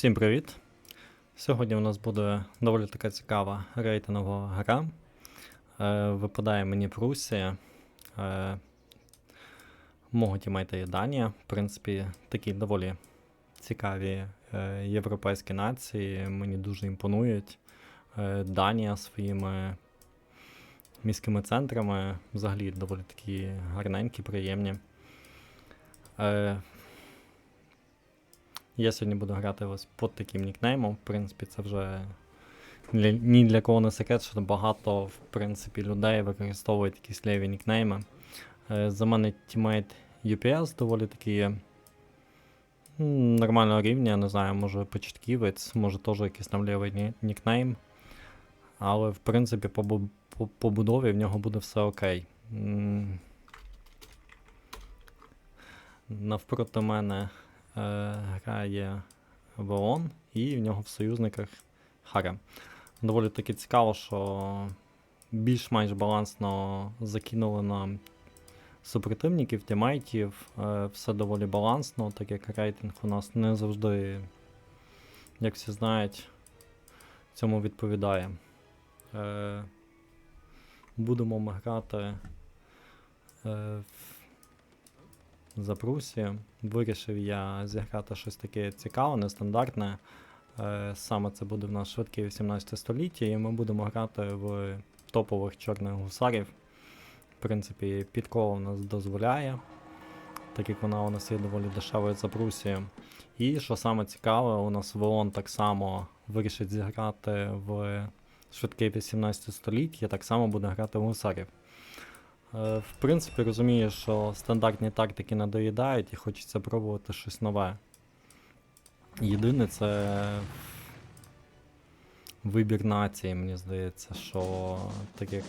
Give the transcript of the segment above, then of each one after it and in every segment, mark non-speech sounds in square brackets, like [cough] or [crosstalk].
Всім привіт! Сьогодні у нас буде доволі така цікава рейтингова гра. Е, випадає мені Прусія. Е, мого тімейта є Данія. В принципі, такі доволі цікаві е, європейські нації. Мені дуже імпонують. Е, Данія своїми міськими центрами взагалі доволі такі гарненькі, приємні. Е, я сьогодні буду грати ось під таким нікнеймом. В принципі, це вже для, ні для кого не секрет, що багато в принципі, людей використовують якісь леві нікнейми. Е, за мене тімейт UPS доволі м, нормального рівня, не знаю, може початківець, може теж якийсь там левий ні- нікнейм. Але в принципі по, бу- по, по будові в нього буде все окей. Навпроти мене грає Веон, і в нього в союзниках Харя. Доволі таки цікаво, що більш-менш балансно закинули нам супротивників, тімейтів. Е, все доволі балансно, так як рейтинг у нас не завжди, як всі знають, цьому відповідає. Е, будемо ми грати е, за Прусію. Вирішив я зіграти щось таке цікаве, нестандартне. Е, Саме це буде в нас швидке 18 століття, і ми будемо грати в топових чорних гусарів. В принципі, підкова в нас дозволяє, так як вона у нас є доволі дешевою за Прусію. І що саме цікаве, у нас Веон так само вирішить зіграти в швидке 18 століття, так само буде грати в гусарів. Е, В принципі, розумію, що стандартні тактики надоїдають і хочеться пробувати щось нове. Єдине це вибір нації, мені здається, що так як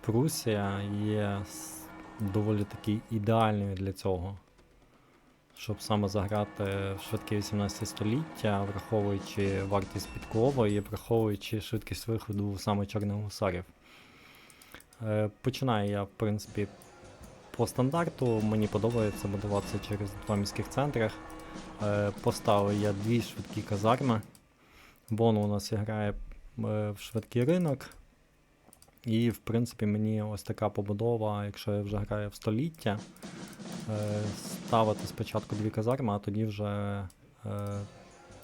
Прусія є доволі таки ідеальною для цього. Щоб саме заграти в швидке 18 століття, враховуючи вартість підкови і враховуючи швидкість виходу саме чорних гусарів. Е, Починаю я, в принципі, по стандарту. Мені подобається будуватися через два міських центри. Е, Поставив я дві швидкі казарми. Бон у нас грає е, в швидкий ринок. І, в принципі, мені ось така побудова, якщо я вже граю в століття, ставити спочатку дві казарми, а тоді вже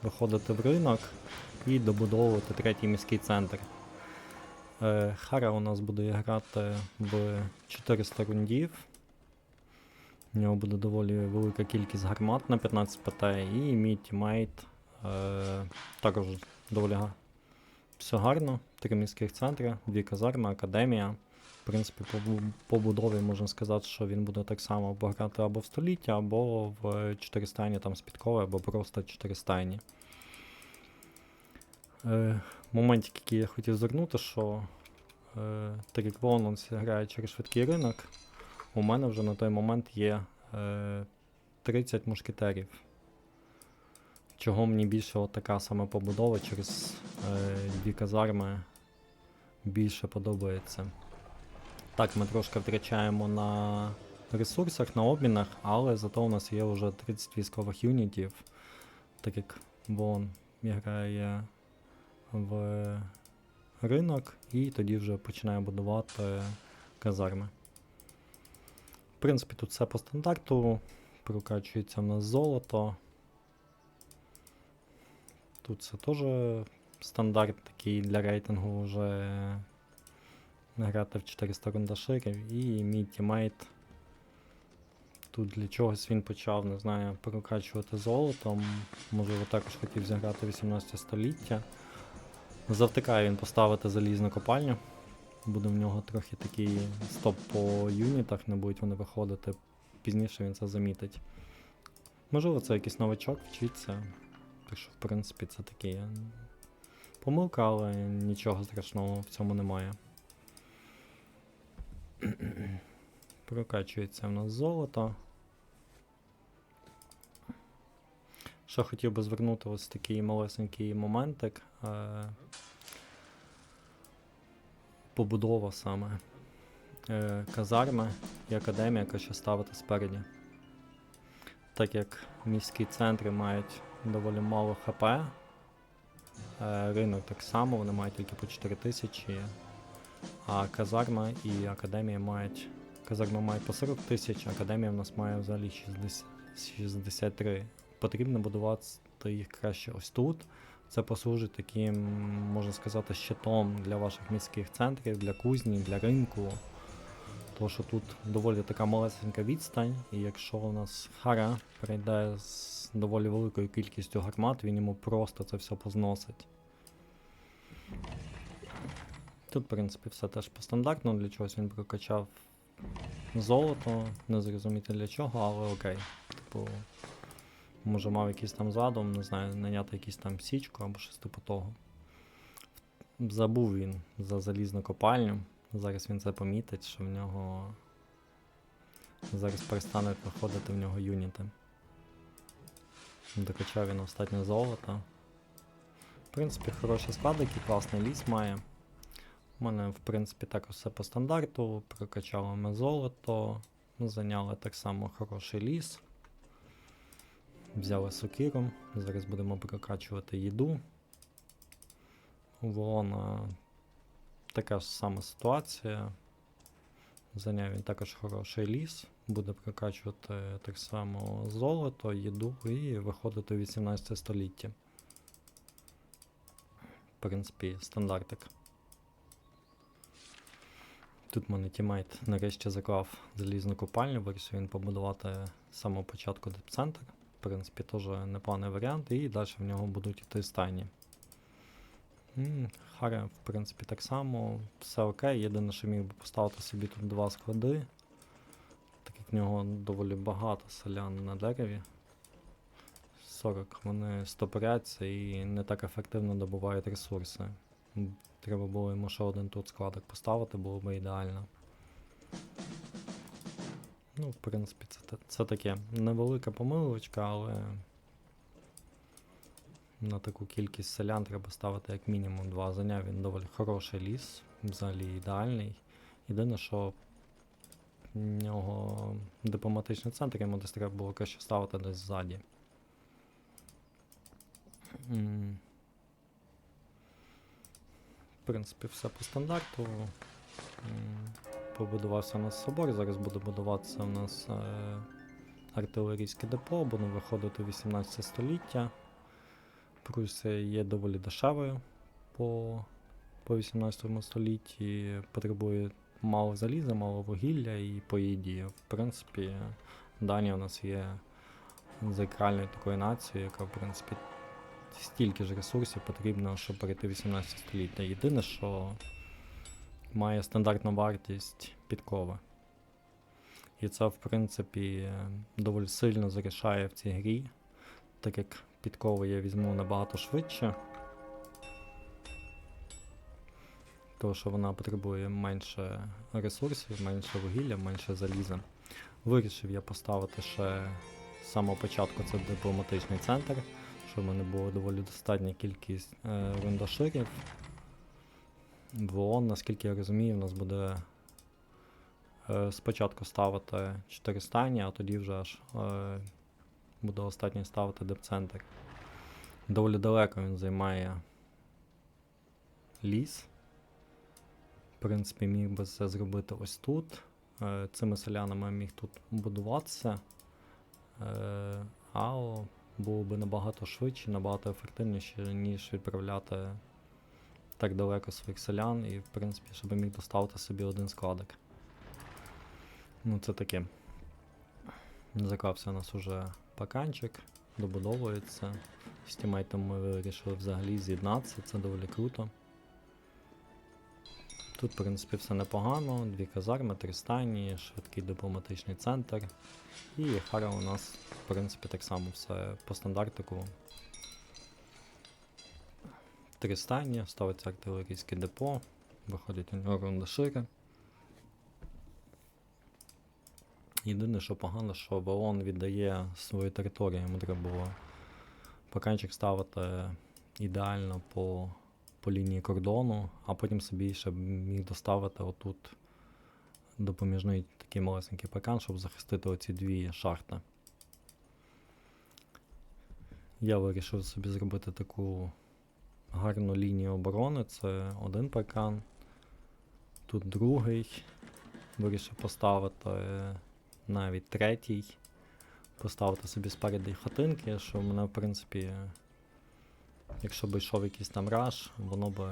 виходити в ринок і добудовувати третій міський центр. Е, Хара у нас буде грати в 400 рундів. У нього буде доволі велика кількість гармат на 15 ПТ, і мій тімейт е, також доволі все гарно. Три міських центри, дві казарми, академія. В принципі, по бу- побудові можна сказати, що він буде так само грати або в століття, або в 400 там з або просто 400 Е, моментик, який я хотів звернути, що е, як грає через швидкий ринок, у мене вже на той момент є е, 30 мушкетерів. Чого мені більше от така саме побудова через е, дві казарми більше подобається. Так, ми трошки втрачаємо на ресурсах, на обмінах, але зато у нас є вже 30 військових юнітів, так як Вон грає в ринок і тоді вже починає будувати казарми. В принципі, тут все по стандарту. Прокачується в нас золото. Тут це теж стандарт такий для рейтингу вже грати в 400 рундаширів. І мій тімейт. Тут для чогось він почав, не знаю, прокачувати золотом. Можливо, також хотів зіграти 18 століття. Завтикає він поставити залізну копальню. Буде в нього трохи такий стоп по юнітах, не будуть вони виходити. Пізніше він це замітить. Можливо, це якийсь новачок вчиться. Так що, в принципі, це такі е, помилка, але нічого страшного в цьому немає. [clears throat] Прокачується в нас золото. Ще хотів би звернути ось такий малесенький моментик. Е, побудова саме е, казарми і академія, яка ще ставити спереді. Так як міські центри мають доволі мало ХП. Е, ринок так само, вони мають тільки по 4 тисячі. А казарма і академія мають. Казарма має по 40 тисяч, академія в нас має взагалі 60, 63. Потрібно будувати їх краще ось тут. Це послужить таким, можна сказати, щитом для ваших міських центрів, для кузні, для ринку. Тому що тут доволі така малесенька відстань, і якщо у нас Хара перейде з доволі великою кількістю гармат, він йому просто це все позносить. Тут, в принципі, все теж по стандартну, для чогось він прокачав золото, не зрозуміти для чого, але окей. Типу, може мав якийсь там задум, не знаю, наняти якийсь там січку або щось типу того. Забув він за залізну копальню. Зараз він це помітить, що в нього зараз перестане проходити в нього юніти. Докачав він остатнє золото. В принципі, хороший склад, який класний ліс має. У мене, в принципі, також все по стандарту. Прокачали ми золото, зайняли так само хороший ліс. Взяли сокиру. Зараз будемо прокачувати їду. У Воона така ж сама ситуація. Зайняв він також хороший ліс. Буде прокачувати так само золото, їду і виходити у 18 століття. В принципі, стандартик. Тут мене тімейт нарешті заклав залізну копальню, вирішив він побудувати з самого початку депцентр. Принципі, теж непоганий варіант, і далі в нього будуть йти стайні. М, Харе, в принципі, так само, все окей. Єдине, що міг би поставити собі тут два склади. Так як в нього доволі багато селян на дереві. 40 вони стопоряться і не так ефективно добувають ресурси. Треба було йому ще один тут складик поставити, було б ідеально. Ну, в принципі, це, це таке невелика помилочка, але на таку кількість селян треба ставити як мінімум два. Зайняв він доволі хороший ліс, взагалі ідеальний. Єдине, що в нього дипломатичний центр, йому десь треба було краще ставити десь ззаді. В принципі, все по стандарту. Побудувався у нас собор, зараз буде будуватися у нас е, артилерійське депо, буде виходити 18 століття. Прусія є доволі дешевою по, по 18 столітті, потребує мало заліза, мало вугілля і по їді. В принципі, Данія у нас є зеркальною такою нацією, яка, в принципі, стільки ж ресурсів потрібно, щоб перейти 18 століття. Єдине, що має стандартну вартість підкова. І це, в принципі, доволі сильно зарішає в цій грі, так як підкову я візьму набагато швидше. Тому що вона потребує менше ресурсів, менше вугілля, менше заліза. Вирішив я поставити ще з самого початку це дипломатичний центр, щоб в мене було доволі достатня кількість е, рундаширів. В ООН, наскільки я розумію, у нас буде е, спочатку ставити 4 стані, а тоді вже аж е, буде останній ставити депцентр. Доволі далеко він займає ліс. В принципі, міг би це зробити ось тут. Е, Цими селянами міг тут будуватися. А було би набагато швидше, набагато ефективніше, ніж відправляти так далеко своїх селян і, в принципі, щоб міг доставити собі один складик. Ну, це таке. Заклався у нас уже паканчик, добудовується. З тімейтом ми вирішили взагалі з'єднатися, це доволі круто. Тут, в принципі, все непогано. Дві казарми, три стані, швидкий дипломатичний центр. І Хара у нас, в принципі, так само все по стандартику. Три ставиться артилерійське депо, виходить у нього рундашири. Єдине, що погано, що Валон віддає свою територію, йому треба було поканчик ставити ідеально по, по лінії кордону, а потім собі ще міг доставити отут допоміжний такий малесенький пакан, щоб захистити оці дві шахти. Я вирішив собі зробити таку гарну лінію оборони. Це один паркан. Тут другий. Вирішив поставити навіть третій. Поставити собі спереді хатинки, що в мене, в принципі, якщо б йшов якийсь там раш, воно б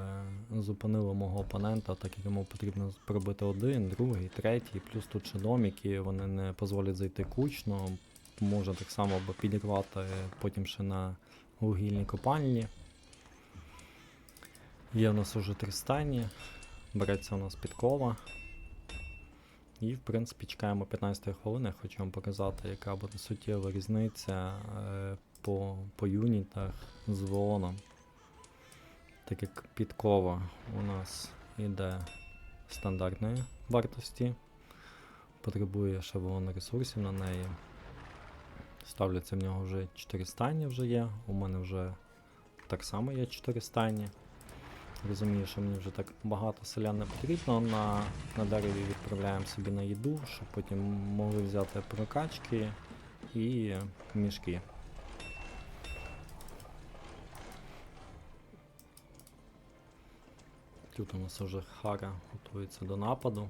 зупинило мого опонента, так як йому потрібно пробити один, другий, третій, плюс тут ще доміки, вони не дозволять зайти кучно, може так само підірвати потім ще на вугільній копальні. Є в нас уже три стані, береться у нас підкова. І, в принципі, чекаємо 15 хвилини. Хочу вам показати, яка буде суттєва різниця е, по, по юнітах з вооном. Так як підкова у нас йде стандартної вартості, потребує ще воон ресурсів на неї. Ставляться в нього вже 4 стані вже є. У мене вже так само є 4 стані. Розумію, що мені вже так багато селян не потрібно. На, на дереві відправляємо собі на їду, щоб потім могли взяти прокачки і мішки. Тут у нас вже Хара готується до нападу.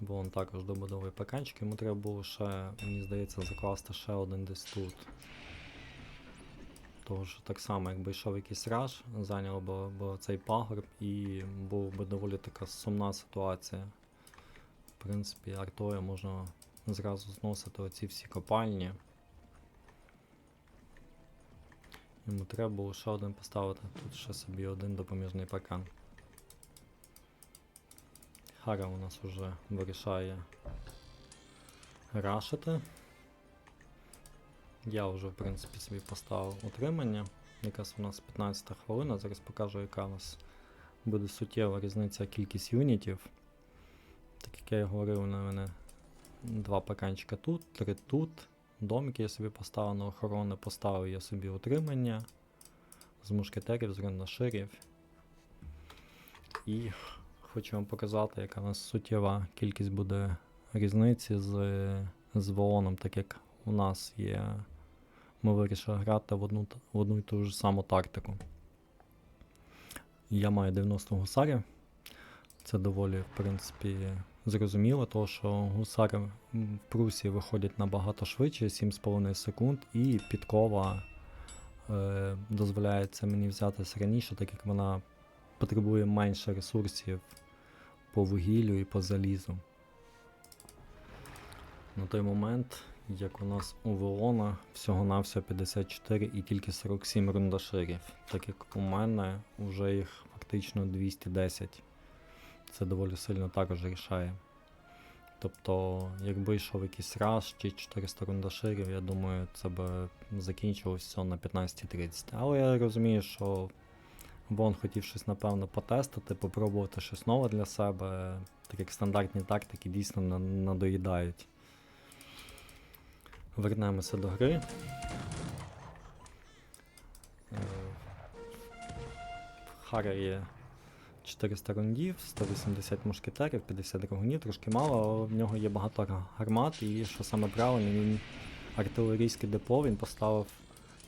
Бо он також добудовує пеканчик, йому треба було ще, мені здається, закласти ще один десь тут. Того що так само, якби йшов якийсь раш, зайняло б, б цей пагорб і був би доволі така сумна ситуація. В принципі, артою можна зразу зносити оці всі копальні. Йому треба було ще один поставити, тут ще собі один допоміжний паркан. Хара у нас вже вирішає рашити. Я вже, в принципі, собі поставив утримання. Якраз у нас 15 хвилина. Зараз покажу, яка у нас буде суттєва різниця кількість юнітів. Так як я і говорив, на мене два паканчика тут, три тут. Домики я собі поставив на охорону, поставив я собі утримання з мушкетерів, з рендаширів. І хочу вам показати, яка у нас суттєва кількість буде різниці з, з Вооном, так як у нас є. Ми вирішили грати в одну, в одну і ту ж саму тактику. Я маю 90 гусарів. Це доволі, в принципі, зрозуміло, тому що гусари в Прусі виходять набагато швидше, 7,5 секунд, і підкова е, дозволяється мені взятися раніше, так як вона потребує менше ресурсів по вугіллю і по залізу. На той момент, як у нас у Веона всього-навсього 54 і тільки 47 рундаширів, так як у мене вже їх фактично 210. Це доволі сильно також рішає. Тобто, якби йшов якийсь раш чи 400 рундаширів, я думаю, це би закінчилось все на 15.30. Але я розумію, що Вон хотів щось, напевно, потестити, попробувати щось нове для себе, так як стандартні тактики дійсно на- надоїдають. Вернемося до гри. Е, Хара є 400 рундів, 180 мушкетерів, 50 драгунів, трошки мало, але в нього є багато гармат, і що саме правильно, він артилерійське депо він поставив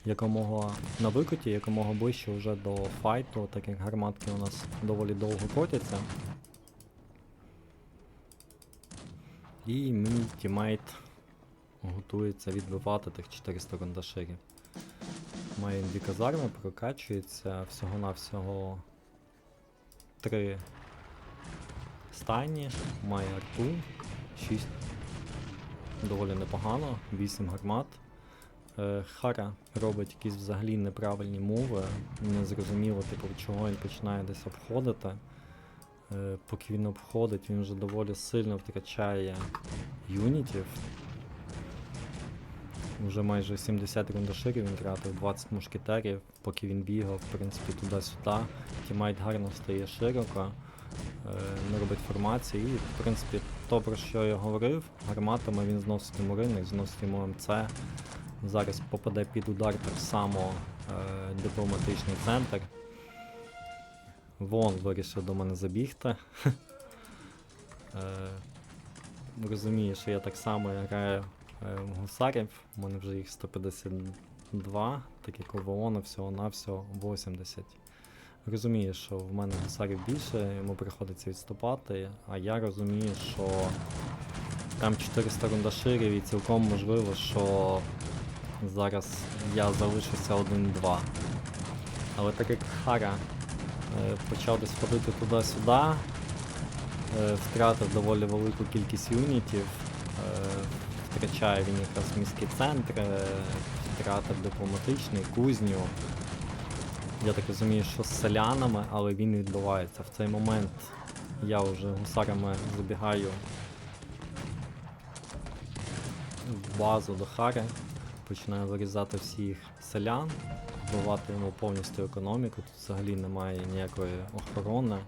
якомога на викоті, якомога ближче вже до файту, так як гарматки у нас доволі довго котяться. І мій тімейт готується відбивати тих 400 рандаширів. Має дві казарми, прокачується всього-навсього три стайні, має арту, 6 доволі непогано, 8 гармат. Е, Хара робить якісь взагалі неправильні мови, незрозуміло, типу, чого він починає десь обходити. Е, Поки він обходить, він вже доволі сильно втрачає юнітів. Вже майже 70 рундаширів він тратив, 20 мушкетерів, поки він бігав, в принципі, туди-сюди. Тімайт гарно стає широко, е, не робить формації. І, в принципі, то, про що я говорив, гарматами він зносить йому ринок, зносить йому МЦ. Зараз попаде під удар так само е, дипломатичний центр. Вон вирішив до мене забігти. [laughs] е, розуміє, що я так само граю гусарів. У мене вже їх 152, так як у Ваона всього-навсього 80. Розумію, що в мене гусарів більше, йому приходиться відступати, а я розумію, що там 400 рундаширів і цілком можливо, що зараз я залишуся 1-2. Але так як Хара е, почав десь ходити туди-сюди, е, втратив доволі велику кількість юнітів, е, втрачає він якраз міський центр, втратив дипломатичний, кузню. Я так розумію, що з селянами, але він відбувається. В цей момент я вже гусарами забігаю в базу до Хари, починаю вирізати всіх селян, вбивати йому повністю економіку, тут взагалі немає ніякої охорони.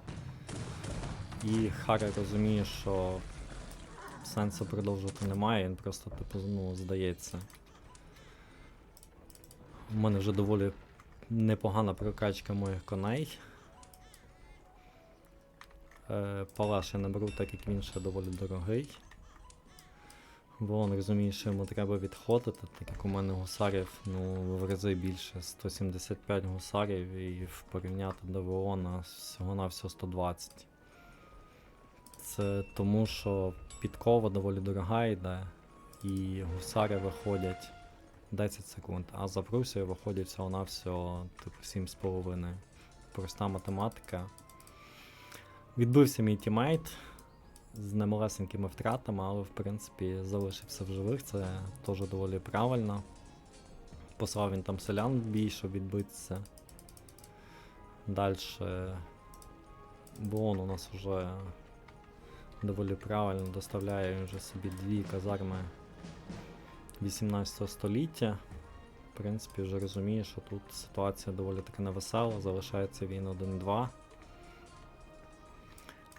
І Хара розуміє, що сенсу продовжувати немає, він просто типу, ну, здається. У мене вже доволі непогана прокачка моїх коней. Е, Палаш я не беру, так як він ще доволі дорогий. Бо розуміє, що йому треба відходити, так як у мене гусарів ну, в рази більше 175 гусарів і в порівняти до Веона всього на всього 120. Це тому, що підкова доволі дорога йде, і гусари виходять 10 секунд, а за Прусією виходять всього на всього типу 7,5. Проста математика. Відбився мій тімейт з немалесенькими втратами, але в принципі залишився в живих, це теж доволі правильно. Послав він там селян в бій, щоб відбитися. Далі. Бон у нас вже доволі правильно доставляє він вже собі дві казарми 18 століття. В принципі, вже розуміє, що тут ситуація доволі таки невесела, залишається він 1-2.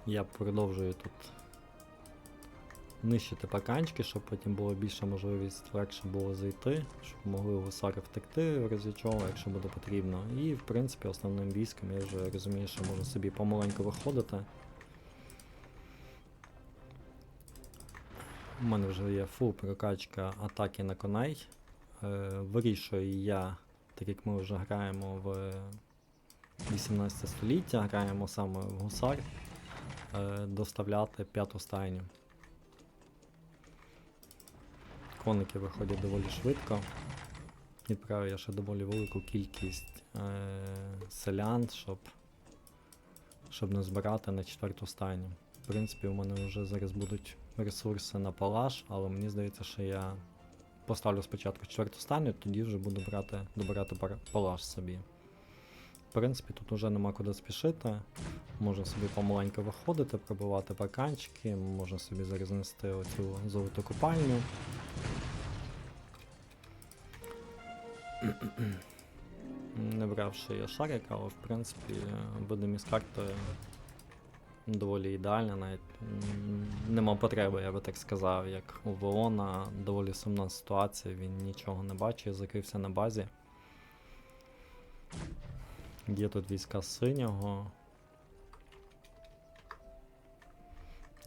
Я продовжую тут нищити паканчики, щоб потім було більша можливість легше було зайти, щоб могли гусари втекти в разі чого, якщо буде потрібно. І в принципі основним військом я вже розумію, що можу собі помаленьку виходити. У мене вже є фул прокачка атаки на коней. Е, вирішую я, так як ми вже граємо в 18 століття, граємо саме в гусар, е, доставляти п'яту стайню. Коники виходять доволі швидко. Відправив я ще доволі велику кількість е, селян, щоб, щоб не збирати на четверту стайню. В принципі, у мене вже зараз будуть ресурси на палаш, але мені здається, що я поставлю спочатку четверту стайню, тоді вже буду брати, добирати палаш собі. В принципі, тут вже нема куди спішити. Можна собі помаленьку виходити, пробивати парканчики, можна собі зараз нести оцю золоту купальню. [clears throat] Не бравши я шарик, але в принципі видимість карти доволі ідеальна, навіть нема потреби, я би так сказав, як у Веона доволі сумна ситуація, він нічого не бачить, закрився на базі. Є тут війська синього.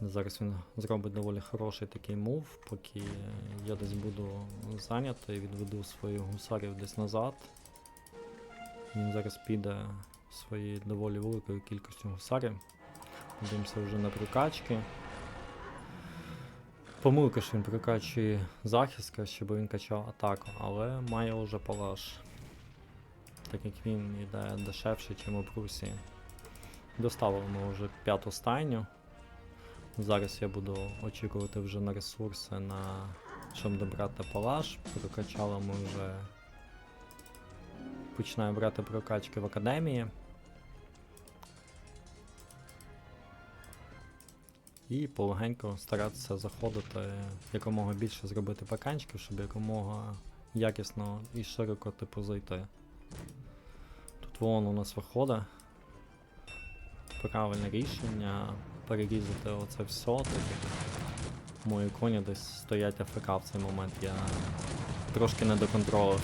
Зараз він зробить доволі хороший такий мув, поки я десь буду зайнятий, відведу своїх гусарів десь назад. Він зараз піде своєю доволі великою кількістю гусарів. Дивимося вже на прокачки. Помилка, що він прокачує захист, щоб він качав атаку, але має вже палаш. Так як він йде дешевше, ніж у Прусії. Доставили ми вже п'яту стайню. Зараз я буду очікувати вже на ресурси, на щоб добрати палаш. Прокачали ми вже. Починаю брати прокачки в академії. І полегенько старатися заходити якомога більше зробити паканчиків, щоб якомога якісно і широко типу зайти. Тут вон у нас виходить. Правильне рішення перерізати оце все, так мої коні десь стоять АФК в цей момент, я трошки не доконтролив.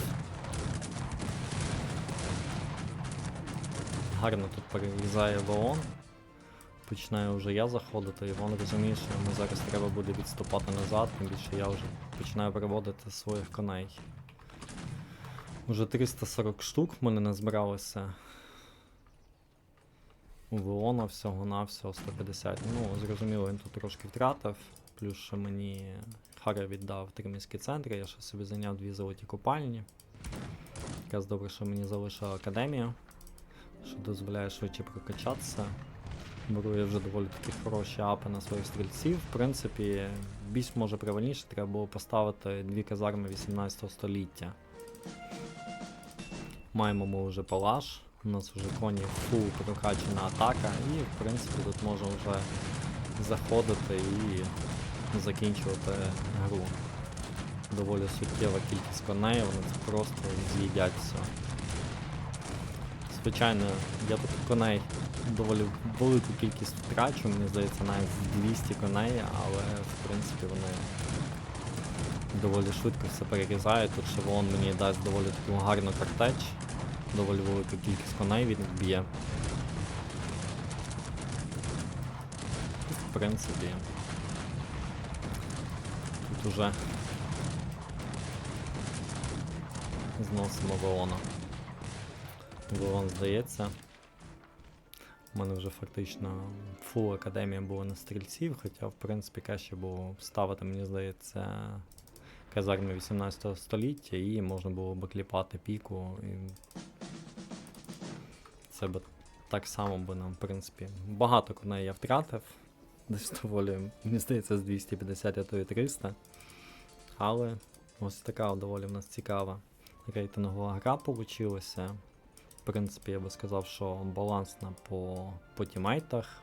Гарно тут перерізає Ваон. Починаю вже я заходити, і він розуміє, що йому зараз треба буде відступати назад, тим більше я вже починаю переводити своїх коней. Уже 340 штук в мене назбиралося. У Веона всього-навсього 150. Ну, зрозуміло, він тут трошки втратив. Плюс ще мені Харя віддав три міські центри, я ще собі зайняв дві золоті купальні. Якраз добре, що мені залишила академія, що дозволяє швидше прокачатися. Беру я вже доволі такі хороші апи на своїх стрільців. В принципі, більш може правильніше треба було поставити дві казарми 18 століття. Маємо ми вже палаш. У нас вже коні фул прокачана атака, і в принципі тут можна вже заходити і закінчувати гру. Доволі суттєва кількість коней, вони це просто з'їдять все. Звичайно, я тут коней доволі велику кількість втрачу, мені здається, навіть 200 коней, але в принципі вони доволі швидко все перерізають. Тут ще вон мені дасть доволі таку гарну картеч. Доволі велика кількість коней він б'є. В принципі. Тут уже зносимо Веона. Веон здається. У мене вже фактично фул академія була на стрільців, хоча в принципі краще було ставити, мені здається, казарми 18 століття і можна було б кліпати піку. І це б так само би нам, в принципі, багато коней я втратив. [laughs] Десь доволі, мені здається, з 250, а то і 300. Але ось така доволі в нас цікава рейтингова гра получилася. Принципі, я би сказав, що балансна по, по тімейтах.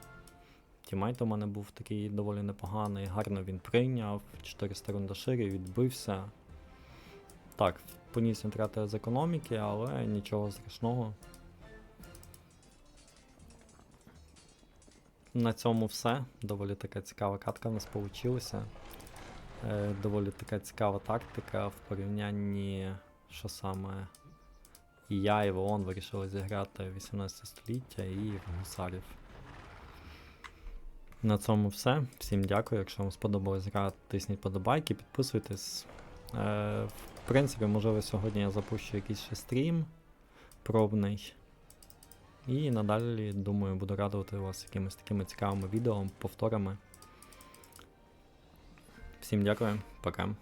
Тімейт у мене був такий доволі непоганий, гарно він прийняв, 400 рундаширів, відбився. Так, поніс він втрати з економіки, але нічого страшного. На цьому все. Доволі така цікава катка в нас вийшла. Е, доволі така цікава тактика в порівнянні, що саме і я, і Вон вирішили зіграти 18 століття і гусарів. На цьому все. Всім дякую. Якщо вам сподобалась гра, тисніть подобайки, підписуйтесь. Е, в принципі, можливо, сьогодні я запущу якийсь ще стрім пробний. І надалі, думаю, буду радувати вас якимись такими цікавими відео, повторами. Всім дякую, пока.